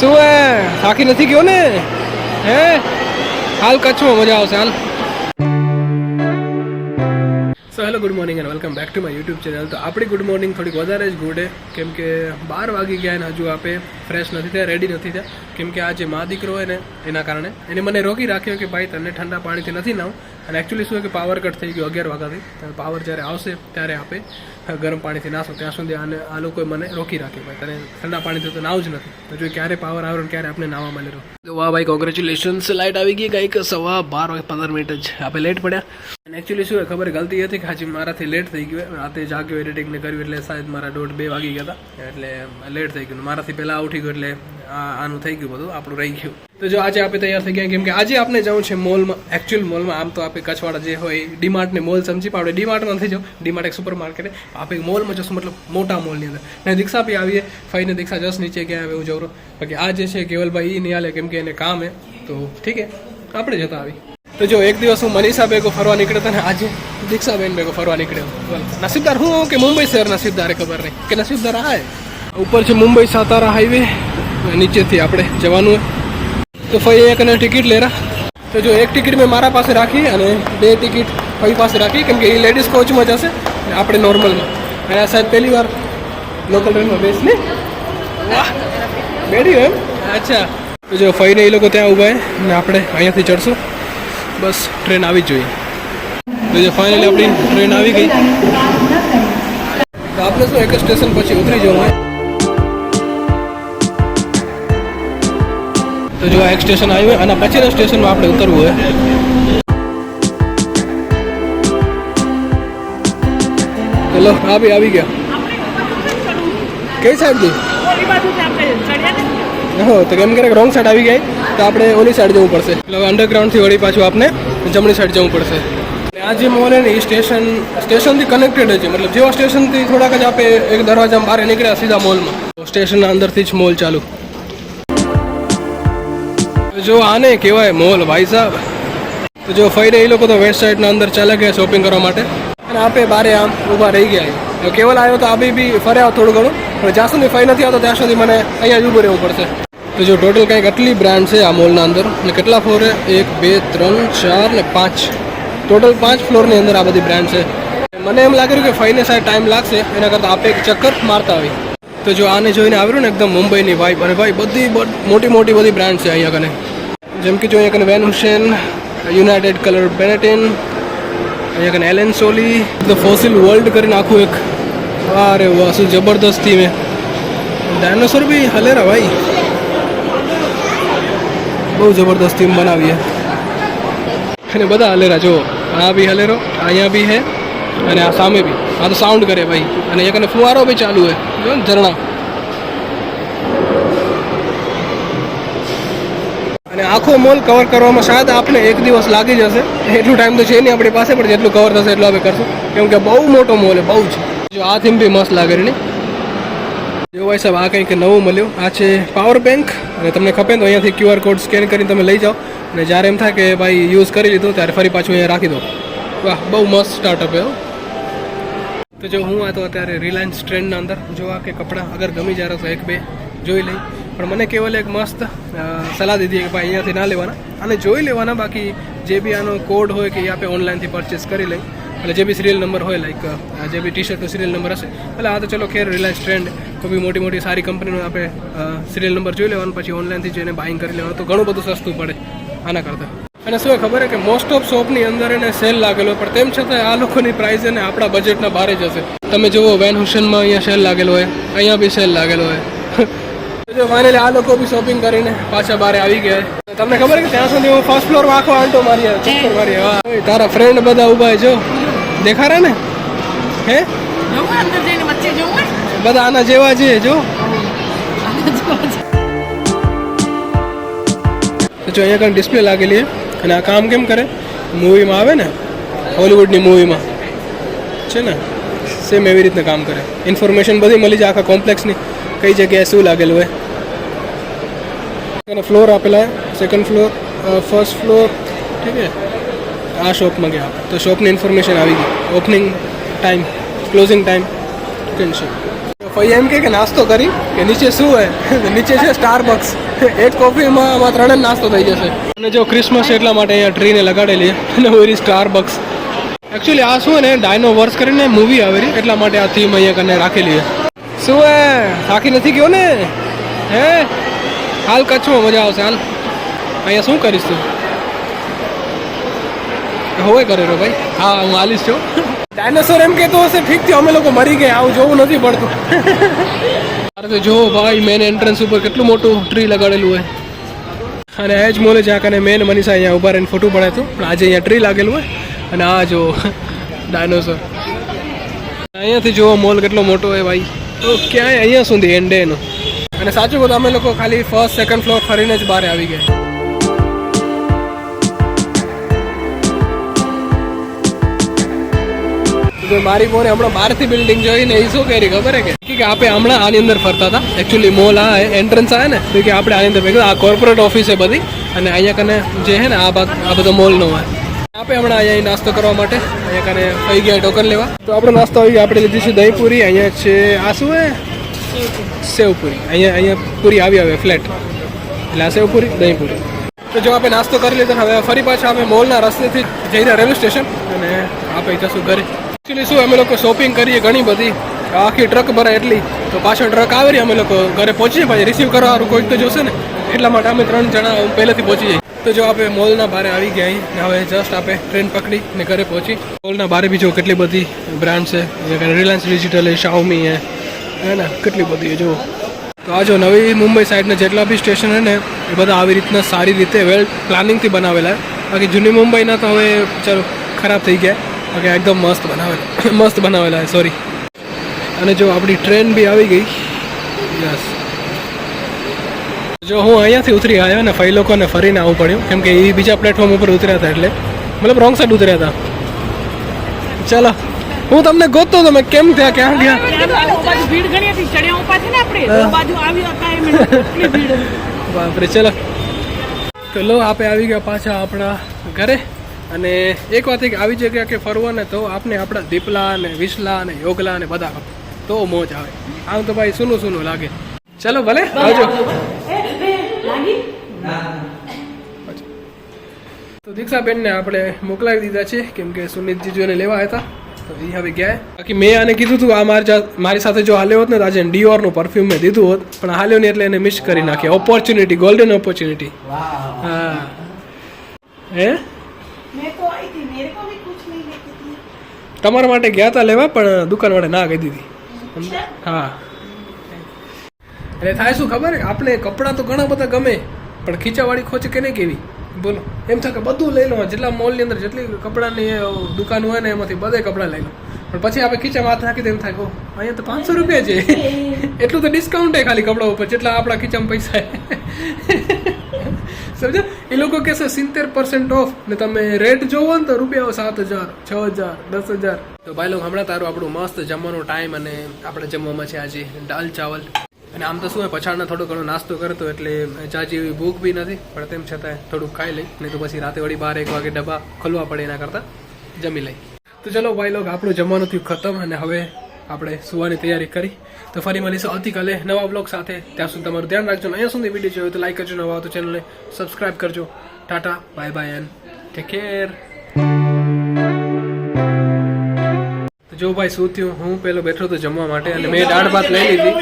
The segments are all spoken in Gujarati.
શું હે? થાકી નથી ગયો ને? હે? હાલ કચ્છમાં મજા આવશે, હાલ. So hello good morning and welcome back to my YouTube channel તો આપણી ગુડ મોર્નિંગ થોડીક વધારે જ ગુડ કેમ કે બાર વાગી ગયા ને હજુ આપે ફ્રેશ નથી થયા રેડી નથી થયા. કેમ કે આ જે મા દીકરો હોય ને, એના કારણે એને મને રોકી રાખ્યો કે ભાઈ તને ઠંડા પાણીથી નથી નાવ. અને એકચ્યુઅલી શું કે પાવર કટ થઈ ગયો અગિયાર વાગ્યાથી. પાવર જ્યારે આવશે, ત્યારે આપે. ગરમ પાણીથી નાસો ત્યાં સુધી આને આ લોકોએ મને રોકી રાખ્યો ભાઈ. તને ઠંડા પાણીથી તો નાવું જ નથી. તો જો ક્યારે પાવર આવ્યો ક્યારે આપણે નાવા મળે તો વાહ ભાઈ કોંગ્રેચ્યુલેશન્સ લાઇટ આવી ગઈ કંઈક, સવા બાર વાગે, પંદર મિનિટ જ. આપણે લેટ પડ્યા. અને એકચ્યુઅલી શું ખબર ગલતી હતી કે હાજી મારાથી લેટ થઈ ગયું રાતે જાગ્યો એડિટિંગને કર્યું એટલે શાયદ મારા દોઢ બે વાગી ગયા હતા. એટલે લેટ થઈ ગયું. મારાથી પહેલાં ઉઠી ગયું એટલે આનું થઈ ગયું બધું, આપણું રહી ગયું. તો જો આજે આપણે તૈયાર થઈ ગયા કેમ કે આજે આપણે જવું છે મોલમાં એકચ્યુઅલ મોલમાં. આમ તો આપણે કચ્છવાળા જે હોય, ડીમાર્ટને મોલ સમજી પાડે. ડીમાર્ટમાં નથી જાઓ. ડીમાર્ટ એક સુપર માર્કેટ આપણે મોલમાં જશું, મતલબ મોટા મોલની અંદર. ને દીક્ષા બી આવીએ. ફાઈને દીક્ષા જસ નીચે ગયા આવે એવું જવરો બાકી આ જે છે કેવલભાઈ એ નહીં હાલે કેમ કે એને કામ હે તો ઠીક હે આપણે જતા આવી. તો જો એક દિવસ હું મનીષા ભેગો ફરવા નીકળ્યો હતો ને, આજે દીક્ષાબેન ભેગો ફરવા નીકળ્યો નસીબદાર હું કે મુંબઈ શહેર નસીબદાર ખબર નહીં. કે નસીબદાર આ ઉપર છે મુંબઈ સાતારા હાઈવે, નીચેથી આપણે જવાનું હોય તો ફઈ એક અને ટિકિટ લેરા તો જો એક ટિકિટ મેં મારા પાસે રાખી અને બે ટિકિટ ફઈ પાસે રાખી, કેમ કે એ લેડીઝ કોચમાં જશે આપણે નોર્મલમાં. અને આ સાહેબ પહેલી વાર લોકલ ટ્રેનમાં બેસને વાહ! બેઠી એમ? અચ્છા. તો જો ફઈને એ લોકો ત્યાં ઊભા ને આપણે અહીંયાથી ચડશું. બસ ટ્રેન આવી જ જોઈએ. તો જે ફાઇનલી આપણી ટ્રેન આવી ગઈ. તો આપણે શું, એક સ્ટેશન પછી ઉતરી જવું હોય? તો જો આ એક સ્ટેશન આવ્યું અને પછીના સ્ટેશનમાં આપણે ઉતરવું હોય. ચલો હા ભાઈ, આવી ગયા. કઈ સાઈડથી હો તો કેમ કે રોંગ સાઈડ આવી ગઈ. તો આપણે ઓલી સાઈડ જવું પડશે. એટલે અંડરગ્રાઉન્ડથી વળી પાછું આપણે જમણી સાઈડ જવું પડશે. આ જે મોલ ને, એ સ્ટેશન સ્ટેશનથી કનેક્ટેડ છે. મતલબ જેવા સ્ટેશનથી થોડાક જ આપણે એક દરવાજામાં બહાર નીકળ્યા સીધા મોલમાં સ્ટેશનના અંદરથી જ મોલ ચાલુ. જો આને કહેવાય મોલ ભાઈ સાહેબ. તો જો ફઈને એ લોકો તો વેબસાઇટના અંદર ચાલે ગયા શોપિંગ કરવા માટે. અને આપણે બારે આમ ઊભા રહી ગયા કેવલ આવ્યો તો આ બી ફર્યા થોડું ઘણું. પણ જ્યાં સુધી ફાઈ નથી આવતો ત્યાં સુધી મને અહીંયા ઊભું રહેવું પડશે. તો જો ટોટલ કંઈક આટલી બ્રાન્ડ છે આ મોલના અંદર. અને કેટલા ફ્લોર એક, બે, ત્રણ, ચાર ને પાંચ. ટોટલ પાંચ ફ્લોરની અંદર આ બધી બ્રાન્ડ છે. મને એમ લાગ્યું કે ફઈને સાહેબ ટાઈમ લાગશે. એના કરતાં આપે એક ચક્કર મારતા આવી. તો જો આને જોઈને આવ્યું ને એકદમ મુંબઈની વાઇબ અને ભાઈ બધી મોટી મોટી બધી બ્રાન્ડ છે અહીંયા કને. જેમ કે જો અહીંયા કને Van Heusen United Colors Benetton અહીંયા કને Allen Solly the Fossil world કરીને આખું એક, અરે વાહ, શું જબરદસ્ત થીમ હે ડાયનોસોર બી હલેરા ભાઈ. બહુ જબરદસ્ત થીમ બનાવી અને બધા હલેરા જો આ બી હલેરો અહીંયા બી હે, અને આ સામે બી. આ તો સાઉન્ડ કરે ભાઈ. અને એક ફુવારો બી ચાલુ હે જો ને ઝરણા. અને આખો મોલ કવર કરવામાં શાયદ આપણે એક દિવસ લાગી જશે. એટલું ટાઈમ તો છે નહીં આપણી પાસે, પણ જેટલું કવર થશે એટલું આપણે કરશું. કેમ કે બહુ મોટો મોલ છે, બહુ જ. જો આ થીમ બી મસ્ત લાગે ને જો ભાઈ સાહેબ, આ કંઈક નવું મળ્યું. આ છે પાવર બેંક અને તમને ખપે તો અહીંયાથી ક્યુઆર કોડ સ્કેન કરીને તમે લઈ જાઓ. અને જ્યારે એમ થાય કે ભાઈ યુઝ કરી લીધું, ત્યારે ફરી પાછું અહીંયા રાખી દો. વાહ, બહુ મસ્ત સ્ટાર્ટઅપ હો. તો જો હું આ તો અત્યારે રિલાયન્સ ટ્રેન્ડના અંદર જોવા કે કપડાં અગર ગમી જાય તો એક બે જોઈ લઈ. પણ મને કેવલ એક મસ્ત સલાહ દીધી કે ભાઈ અહીંયાથી ના લેવાના. અને જોઈ લેવાના, બાકી જે બી આનો કોડ હોય કે એ આપણે ઓનલાઈનથી પરચેસ કરી લઈ. એટલે જે બી સિરિયલ નંબર હોય લાઈક જે બી ટી શર્ટનો સિરિયલ નંબર હશે. એટલે આ તો ચલો ખેર રિલાયન્સ ટ્રેન્ડ કોઈ બી મોટી મોટી સારી કંપનીનો આપણે સિરિયલ નંબર જોઈ લેવાનું, પછી ઓનલાઈનથી જઈને બાઇંગ કરી લેવાનું. તો ઘણું બધું સસ્તું પડે, આના કરતાં. અને શું ખબર કે મોસ્ટ ઓફ શોપની અંદર એને સેલ લાગેલો પણ તેમ છતાં આ લોકોની પ્રાઇસ એને આપણા બજેટના બહાર જ હશે. તમે જુઓ વેન હુસેનમાં અહીંયા સેલ લાગેલો હોય અહીંયા બી સેલ લાગેલો હોય. જો ફાઇનલી આ લોકો બી શોપિંગ કરીને પાછા બારે આવી ગયા તમને ખબર કે ત્યાં સુધી હું ફર્સ્ટ ફ્લોર આખો આંટો મારી ચક્કર મારી હા. તારા ફ્રેન્ડ બધા ઊભા જો. દેખારા ને? હે? બધા આના જેવા છે જો. જો અહીંયા કઈ ડિસ્પ્લે લાગેલી છે અને આ કામ કેમ કરે? મૂવીમાં આવે ને, હોલિવૂડની મૂવીમાં છે ને? સેમ એવી રીતના કામ કરે. ઇન્ફોર્મેશન બધી મળી જાય આખા કોમ્પ્લેક્સની કઈ જગ્યાએ શું લાગેલું હોય. અને ફ્લોર આપેલા સેકન્ડ ફ્લોર ફર્સ્ટ ફ્લોર ઠીક છે? આ શોપમાં ગયા. તો શોપની ઇન્ફોર્મેશન આવી ગઈ. Opening time closing time tension ભાઈ એમ કે નાસ્તો કરી, કે નીચે શું હે? નીચે છે સ્ટારબક્સ એક કોફીમાં આમાં ત્રણે નાસ્તો થઈ જશે. અને જો ક્રિસમસ એટલા માટે અહીંયા ટ્રીને લગાડેલી અને ઓરી સ્ટારબક્સ એકચ્યુઅલી આ શું ને? ડાયનો વર્ષ કરીને મૂવી આવેલી એટલા માટે આ થીમ અહીંયા કને રાખેલી છે. શું હે? થાકી નથી ગયો ને? હે? હાલ કચ્છમાં મજા આવશે, હાલ. અહીંયા શું કરીશ તું? હોવે કરેરો ભાઈ. હા, હું હાલીશ છું ડાયનાસોર એમ કહેતો હશે ઠીક થયું અમે લોકો મરી ગયા, આવું જોવું નથી પડતું. જો ભાઈ મેન એન્ટ્રન્સ ઉપર કેટલું મોટું ટ્રી લગાડેલું હોય. અને એ જ મોલે જ્યાં કને મેન મનીષા અહીંયા ઊભા રહીને ફોટો પડાય તો પણ આજે અહીંયા ટ્રી લાગેલું હોય. અને આ જો ડાયનોસોર અહીંયાથી જોવો મોલ કેટલો મોટો હોય ભાઈ. તો ક્યાંય અહીંયા સુધી એન્ડે એનો અને સાચું બધું અમે લોકો ખાલી ફર્સ્ટ સેકન્ડ ફ્લોર ફરીને જ બહાર આવી ગયા. તો મારી બોને હમણાં બહારથી બિલ્ડિંગ જોઈને એ શું કરી ખબર હે કે? આપણે હમણાં આની અંદર ફરતા હતા. એકચ્યુઅલી મોલ આ એન્ટ્રન્સ આવે ને, તો કે આપણે આની અંદર આ કોર્પોરેટ ઓફિસ છે બધી, અને અહીંયા કને જે છે ને, આ ભાગ આ બધો મોલનો હોય. આપણે હમણાં અહીંયા નાસ્તો કરવા માટે, અહીંયા કને થઈ ગયા ટોકન લેવા. તો આપણો નાસ્તો આવી ગયો, આપણે લીધી છે દહીં અહીંયા છે આ શું હે? સેવપુરી. અહીંયા અહીંયા પૂરી આવી આવે ફ્લેટ એટલે આ સેવપુરી દહીં પૂરી તો જો આપણે નાસ્તો કરી લીધો ને, હવે ફરી પાછા અમે મોલના રસ્તેથી જઈને રેલવે સ્ટેશન અને આપણે જશું ઘરે. એકચ્યુઅલી શું, અમે લોકો શોપિંગ કરીએ ઘણી બધી. આખી ટ્રક ભરાય એટલી. તો પાછળ ટ્રક આવે રહી અમે લોકો ઘરે પહોંચીએ પછી રિસીવ કરવાનું કોઈક તો જોશે ને. એટલા માટે અમે ત્રણ જણા પહેલેથી પહોંચી જઈએ. તો જો આપણે મોલના બહાર આવી ગયા ને હવે જસ્ટ આપણે ટ્રેન પકડી ને ઘરે પહોંચી. મોલના બહાર બી જો કેટલી બધી બ્રાન્ડ છે. રિલાયન્સ ડિજિટલ એ શાઓમી હે ને, કેટલી બધી જુઓ. તો આ જો નવી મુંબઈ સાઈડના જેટલા બી સ્ટેશન છે ને, એ બધા આવી રીતના સારી રીતે વેલ પ્લાનિંગથી બનાવેલા. બાકી જૂની મુંબઈના તો હવે, ચાલો, ખરાબ થઈ ગયા. બાકી એકદમ મસ્ત બનાવેલા. મસ્ત બનાવેલા છે સોરી અને જો આપણી ટ્રેન બી આવી ગઈ. યસ જો હું અહીંયાથી ઉતરી આવ્યો ને ફઈ લોકોને ફરીને આવવું પડ્યું. કેમ કે એ બીજા પ્લેટફોર્મ ઉપર ઉતર્યા હતા એટલે. મતલબ રોંગ સાઈડ ઉતર્યા હતા. ચાલો. હું તમને ગોતતો હતો મેં કેમ થયા ક્યાં ગયા? ત્યાં તો બાજુ ભીડ ઘણી હતી. ચડ્યા ઊભા છે ને આપણે? બાજુ આવી હતા ભીડ બાપરે ચલો. તો લો આપણે આવી ગયા પાછા આપણા ઘરે. અને એક વાત કે આવી જગ્યા કે ફરવો ને તો આપને આપણા દીપલા અને વિસલા અને યોગલા ને બધા તો મોજ આવે. આમ તો ભાઈ સુનું સુનું લાગે. ચલો ભલે આવજો. તો દીક્ષાબેનને આપણે મોકલાવી દીધા છે કેમ કે સુનિતજીજોને લેવા હતા. તો એ હવે ગયા. બાકી મેં આને કીધું હતું આ મારી મારી સાથે જો હાલ્યો હોત ને તો આજે ડિયોરનું પરફ્યુમ મેં દીધું હોત. પણ હાલ્યો નહીં એટલે એને મિસ કરી નાખી ઓપોર્ચ્યુનિટી ગોલ્ડન ઓપોર્ચ્યુનિટી હા. હે? મેં તો आई थी मेरे को भी कुछ नहीं लेती थी તમારા માટે ગયા હતા લેવા પણ દુકાનવાળે ના કહી દીધી હા એટલે થાય શું ખબર હે? આપણે કપડાં તો ઘણા બધા ગમે પણ ખીચાવાળી ખોચ કે નહીં કેવી બોલો એમ થાય કે બધું લઈ લો જેટલા મોલની અંદર જેટલી કપડાની અ, દુકાન હોય ને એમાંથી બધે કપડાં લઈ લો પણ પછી આપણે ખીચામાં હાથ નાખી દે એમ થાય કે ઓહ, અહીંયા તો પાંચસો રૂપિયા છે એટલું તો ડિસ્કાઉન્ટ હે ખાલી કપડા ઉપર જેટલા આપણા ખીચામાં પૈસા હે સમજો એ લોકો કહેશે સિત્તેર પર્સન્ટ ઓફ ને તમે રેટ જોવો ને તો રૂપિયા સાત હજાર, છ હજાર, દસ હજાર. તો ભાઈ લોકો હમણાં તારું આપણું મસ્ત જમવાનો ટાઈમ અને આપણે જમવામાં છે આજે દાલ ચાવલ. અને આમ તો શું પછાડના થોડો ઘણો નાસ્તો કરતો એટલે જાજી એવી ભૂખ બી નથી, પણ તેમ છતાંય થોડુંક ખાઈ લઈ. નહીં તો પછી રાતે વળી બાર, એક વાગે ડબ્બા ખોલવા પડે એના કરતાં જમી લઈ. તો ચલો ભાઈ લોકો આપણું જમવાનું થયું ખતમ અને હવે આપણે સુવાની તૈયારી કરી. તો ફરી મળીશું. આવતીકાલે નવા બ્લોગ સાથે. ત્યાં સુધી તમારું ધ્યાન રાખજો અહીંયા સુધી વીડિયો જોયો તો લાઈક કરજો. નવા તો ચેનલને સબસ્ક્રાઈબ કરજો. Tata. Bye bye and take care જો ભાઈ શું થયું? હું પેલો બેઠો હતો જમવા માટે અને મેં દાળ ભાત લઈ લીધી.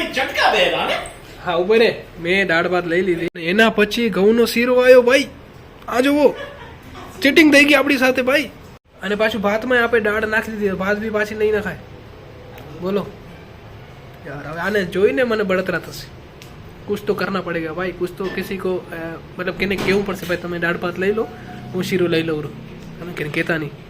હા ઊભો રે. મેં દાળ ભાત લઈ લીધી. અને એના પછી ઘઉંનો શીરો આવ્યો ભાઈ. આ જુઓ. ચીટિંગ થઈ ગઈ આપણી સાથે ભાઈ. અને પાછું ભાતમાં આપણે દાળ નાખી દીધી. ભાત બી પાછી નહીં નખાય. બોલો. યાર, હવે આને જોઈને મને બળતરા થશે. કુછ તો કરના પડેગા. ભાઈ, કુછ તો કિસી કો મતલબ કેને કેવું પડશે? ભાઈ, તમે દાળ ભાત લઈ લો, હું શીરું લઈ લઉં. અને કેને કહેતા નહીં.